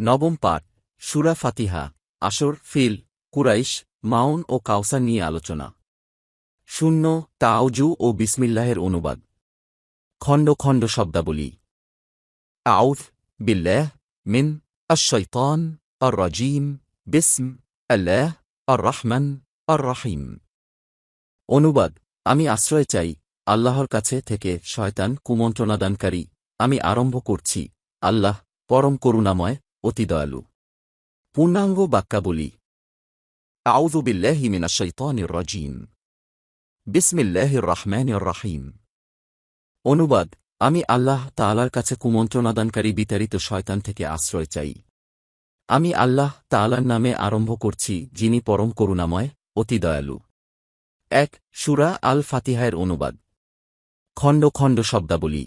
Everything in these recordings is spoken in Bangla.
নবম পাঠ, সুরা ফাতিহা, আসর, ফিল, কুরাইশ, মাউন ও কাউসার নিয়ে আলোচনা। শূন্য তাওজু ও বিসমিল্লাহের অনুবাদ। খণ্ড খণ্ড শব্দাবলী। আউথ বিল্লাহ মিন আশৈতান আর রাজিম বিসম আল্লাহ আর রহমান আর রাহিম অনুবাদ, আমি আশ্রয় চাই আল্লাহর কাছে থেকে শয়তান কুমন্ত্রণাদানকারী। আমি আরম্ভ করছি আল্লাহ পরম করুণাময় অতি দয়ালু। পূর্ণাঙ্গ বাক্যাবলী। আউযু বিল্লাহি মিনাশ শাইতানির রাজিম। বিসমিল্লাহির রহমানির রহিম। অনুবাদ, আমি আল্লাহ তাআলার কাছে কুমন্ত্রণাদানকারী বিতাড়িত শয়তান থেকে আশ্রয় চাই। আমি আল্লাহ তাআলার নামে আরম্ভ করছি, যিনি পরম করুণাময়, অতি দয়ালু। এক, সুরা আল ফাতিহায়ের অনুবাদ। খণ্ড খণ্ড শব্দাবলী।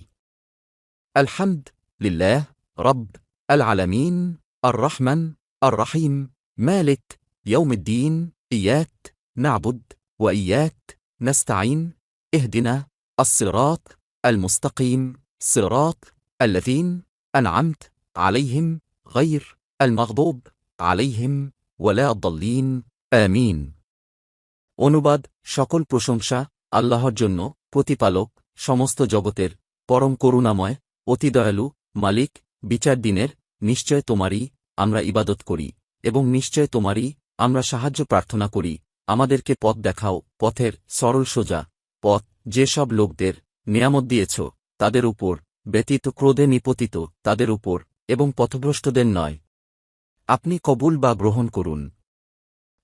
আলহামদ লিল্লাহ রব আল আলামিন আর রহমান আর রহিম মালিক يوم الدين إياك نعبد وإياك نستعين اهدنا الصراط المستقيم صراط الذين أنعمت عليهم غير المغضوب عليهم ولا الضالين آمين অনুবাদ সকল প্রশংসা আল্লাহর জন্য প্রতিপালক সমস্ত জগতের পরম করুণাময় অতি দয়ালু মালিক বিচার দিনের নিশ্চয় তোমারই আমরা ইবাদত করি, এবং নিশ্চয় তোমারই আমরা সাহায্য প্রার্থনা করি। আমাদেরকে পথ দেখাও, পথের সরল সোজা। পথ যেসব লোকদের নিয়ামত দিয়েছ, তাদের উপর ব্যতীত ক্রোধে নিপতিত তাদের উপর, এবং পথভ্রষ্টদের নয়। আপনি কবুল বা গ্রহণ করুন।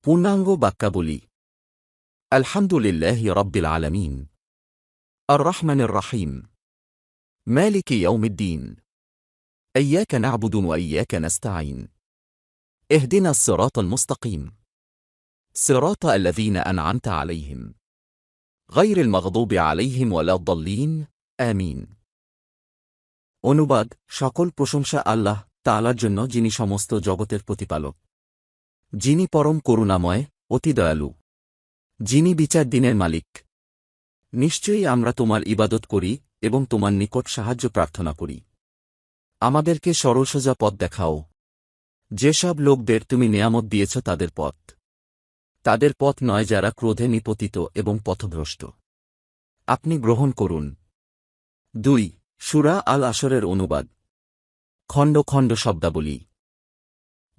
পূর্ণাঙ্গ বাক্যাবলী। আলহামদুলিল্লাহ রব্বিল আলমিন। আর রহমানের রাহিম। ম্যালিকি ইয়ৌমিদ্দিন الدين اياك نعبد واياك نستعين اهدنا الصراط المستقيم صراط الذين انعمت عليهم غير المغضوب عليهم ولا الضالين امين অনুবাদ সকল প্রশংসা আল্লাহ তাআলার জন্য যিনি সমস্ত জগতের প্রতিপালক যিনি পরম করুণাময় অতি দয়ালু যিনি বিচার দিনের মালিক নিশ্চয়ই আমরা তোমার ইবাদত করি এবং তোমার নিকট সাহায্য প্রার্থনা করি আমাদেরকে সরসোজা পথ দেখাও। যেসব লোকদের তুমি নিয়ামত দিয়েছ তাদের পথ। তাদের পথ নয় যারা ক্রোধে নিপতিত এবং পথভ্রষ্ট। আপনি গ্রহণ করুন। দুই, সুরা আল আসরের অনুবাদ। খণ্ড খণ্ড শব্দাবলী।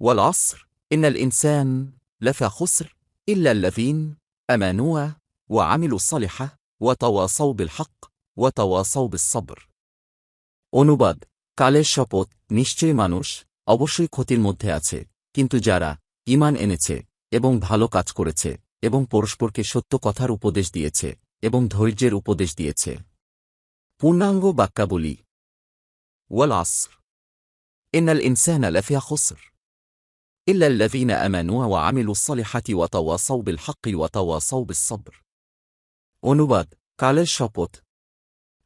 ওয়াল আসর ইন্নাল ইনসান লেফা খুসর ইল্লাল্লাফিন আমানুয়া ওয়া আমিল উসালেহা ওয়া তাওয়া সৌবিল হক ওয়া তাওয়া সৌবিল সবর। অনুবাদ কালের শপথ নিশ্চয়ই মানুষ অবশ্যই ক্ষতির মধ্যে আছে কিন্তু যারা ইমান এনেছে এবং ভালো কাজ করেছে এবং পরস্পরকে সত্য কথার উপদেশ দিয়েছে এবং ধৈর্যের উপদেশ দিয়েছে পূর্ণাঙ্গ বাক্যাবলী ওয়াল আসর ইন্নাল ইনসান লাফিয়া খুসর إلا الذين آمنوا وعملوا الصالحات وتواصوا بالحق وتواصوا بالصبر অনুবাদ কালের শপথ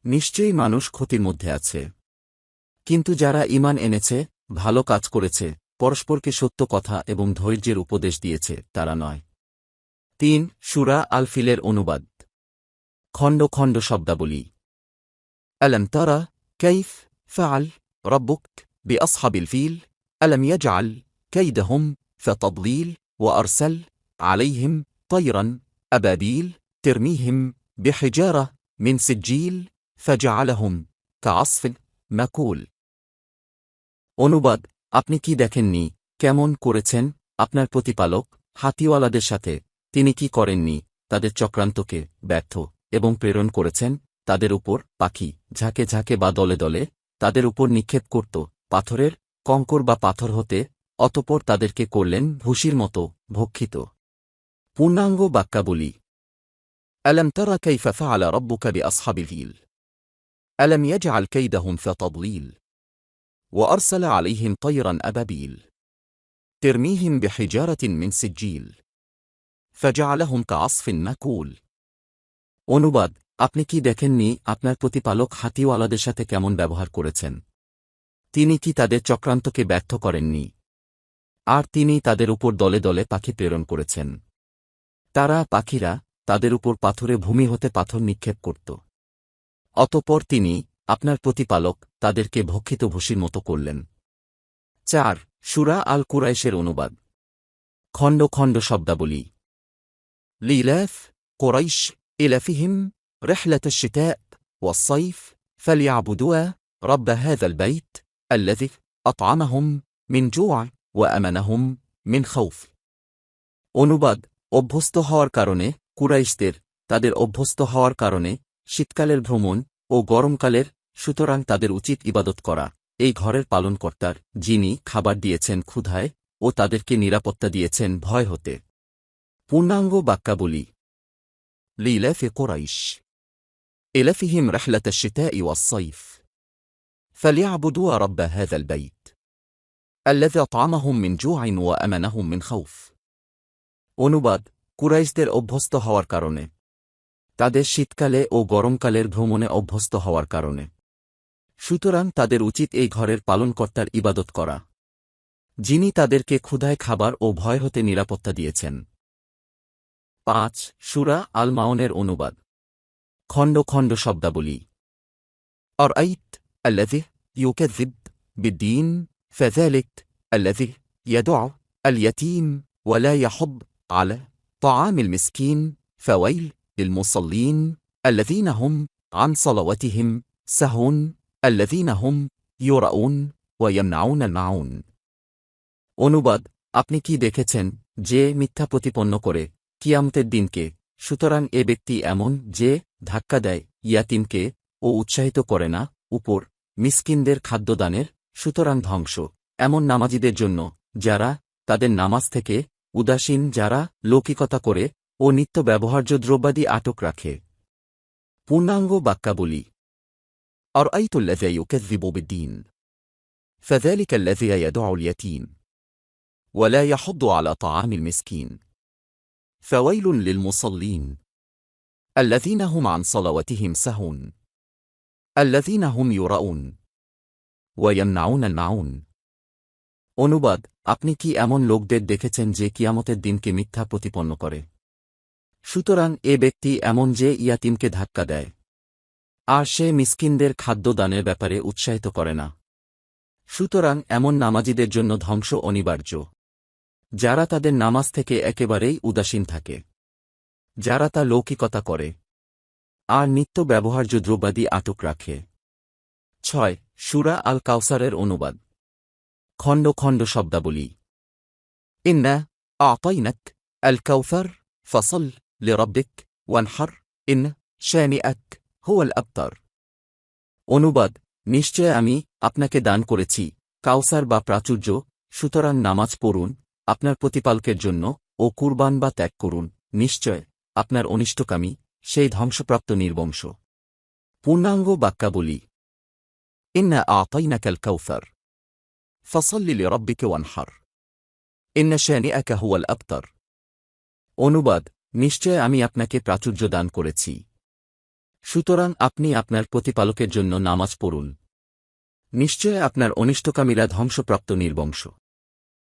নিশ্চয়ই মানুষ ক্ষতির মধ্যে আছে কিন্তু যারা ইমান এনেছে ভালো কাজ করেছে পরস্পরকে সত্য কথা এবং ধৈর্যের উপদেশ দিয়েছে তারা নয় তিন সুরা আলফিলের অনুবাদ খণ্ড খণ্ড শব্দাবলী ألم ترى كيف فعل ربك بأصحاب الفيل ألم يجعل كيدهم فتضليل وأرسل عليهم طيرا أبابيل ترميهم بحجارة من سجيل فجعلهم كعصف مكول অনুবাদ আপনি কি দেখেননি কেমন করেছেন আপনার প্রতিপালক হাতিওয়ালাদের সাথে তিনি কি করেননি তাদের চক্রান্তকে ব্যর্থ এবং প্রেরণ করেছেন তাদের উপর পাখি ঝাঁকে ঝাঁকে বা দলে দলে তাদের উপর নিক্ষেপ করত পাথরের কঙ্কর বা পাথর হতে অতপর তাদেরকে করলেন ভুসির মতো ভক্ষিত পূর্ণাঙ্গ বাক্যাবলী ألم تر كيف فعل ربك بأصحاب الفيل ألم يجعل كيدهم في تضليل وأرسل عليهم طيرا أبابيل ترميهم بحجارة من سجيل فجعلهم كعصف مكول অনুবাদ আপনি কি দেখেননি আপনার প্রতিপালক হাতিওয়ালাদের সাথে কেমন ব্যবহার করেছেন তিনি কি তাদের চক্রান্তকে ব্যর্থ করেননি আর তিনি তাদের উপর দলে দলে পাখি প্রেরণ করেছেন তারা পাখিরা তাদের উপর পাথরে ভূমি হতে পাথর নিক্ষেপ করত অতপর তিনি আপনার প্রতিপালক তাদেরকে ভক্ষিত ভূষির মতো করলেন চার সুরা আল কুরাইশের অনুবাদ খণ্ড খণ্ড শব্দাবলী লিলাফ قريش إلفهم رحلة الشتاء والصيف فليعبدوا رب هذا البيت الذي أطعمهم من جوع وأمنهم من خوف অনুবাদ অভ্যস্ত হওয়ার কারণে কুরাইশদের তাদের অভ্যস্ত হওয়ার কারণে শীতকালের ভ্রমণ ও গরমকালের সুতরাং তাদের উচিত ইবাদত করা এই ঘরের পালনকর্তার যিনি খাবার দিয়েছেন ক্ষুধায় ও তাদেরকে নিরাপত্তা দিয়েছেন ভয় হতে পূর্ণাঙ্গ বাক্যাবলী لإلاف قريش إلفهم رحلة الشتاء والصيف فليعبدوا رب هذا البيت الذي أطعمهم من جوع وأمنهم من خوف অনুবাদ কুরাইশদের অভ্যস্ত হওয়ার কারণে তাদের শীতকালে ও গরমকালের ভ্রমণে অভ্যস্ত হওয়ার কারণে সুতরাং তাদের উচিত এই ঘরের পালনকর্তার ইবাদত করা যিনি তাদেরকে ক্ষুধায় খাবার ও ভয় হতে নিরাপত্তা দিয়েছেন পাঁচ সুরা আল মাওনের অনুবাদ খণ্ড খণ্ড শব্দাবলী أرأيت الذي يكذب بالدين فذلك الذي يدع اليتيم ولا يحض على طعام المسكين فويل للمصلين الذين هم عن صلواتهم سهون الذين هم يرؤون ويمنعون المعون মাউন অনুবাদ, আপনি কি দেখেছেন যে মিথ্যা প্রতিপন্ন করে কিয়ামতের দিনকে, সুতরাং এ ব্যক্তি এমন যে ধাক্কা দেয় ইয়াতিমকে ও উৎসাহিত করে না, উপর মিসকিনদের খাদ্যদানের, সুতরাং ধ্বংস। এমন নামাজিদের জন্য যারা তাদের নামাজ থেকে উদাসীন, যারা লৌকিকতা করে ও নিত্য ব্যবহার্য দ্রব্যাদি আটক রাখে। পূর্ণাঙ্গ বাক্যাবলী। أرأيت الذي يكذب بالدين فذلك الذي يدع اليتيم ولا يحض على طعام المسكين فويل للمصلين الذين هم عن صلواتهم سهون الذين هم يرؤون ويمنعون المعون অনুবাদ আপনি কি এমন লোকদের দেখেছেন যে কিয়ামতের দিনকে মিথ্যা প্রতিপন্ন করে সুতরাং এ ব্যক্তি এমন যে ইয়াতিমকে ধাক্কা দেয় আর সে মিসকিনদের খাদ্যদানের ব্যাপারে উৎসাহিত করে না। সুতরাং এমন নামাজিদের জন্য ধ্বংস অনিবার্য। যারা তাদের নামাজ থেকে একেবারেই উদাসীন থাকে। যারা তা লৌকিকতা করে। আর নিত্য ব্যবহার্য দ্রব্যাদি আটক রাখে। ছয়, সুরা আল কাউসারের অনুবাদ। খণ্ড খণ্ড শব্দাবলী। ইন্না আতাইনাক আল কাউসার ফসল লিরব্বিক ওয়ানহার, ইন শানিআক। হুয়াল আবতার অনুবাদ, নিশ্চয় আমি আপনাকে দান করেছি। কাউসার বা প্রাচুর্য, সুতরাং নামাজ পড়ুন, আপনার প্রতিপালকের জন্য, ও কুরবান বা ত্যাগ করুন। নিশ্চয়, আপনার অনিষ্টকামী, সেই ধ্বংসপ্রাপ্ত নির্বংশ। পূর্ণাঙ্গ বাক্যাবলী ইন্না আতাইনাকাল কাউসার ফসল্লি লিরব্বিকে ওয়ানহার। ইন্না শ্যানি একা হুয়াল আবতার অনুবাদ, নিশ্চয় আমি আপনাকে প্রাচুর্য দান করেছি। সুতরাং আপনি আপনার প্রতিপালকের জন্য নামাজ পড়ুন। নিশ্চয় আপনার অনিষ্টকামীরা ধ্বংসপ্রাপ্ত নির্বংশ।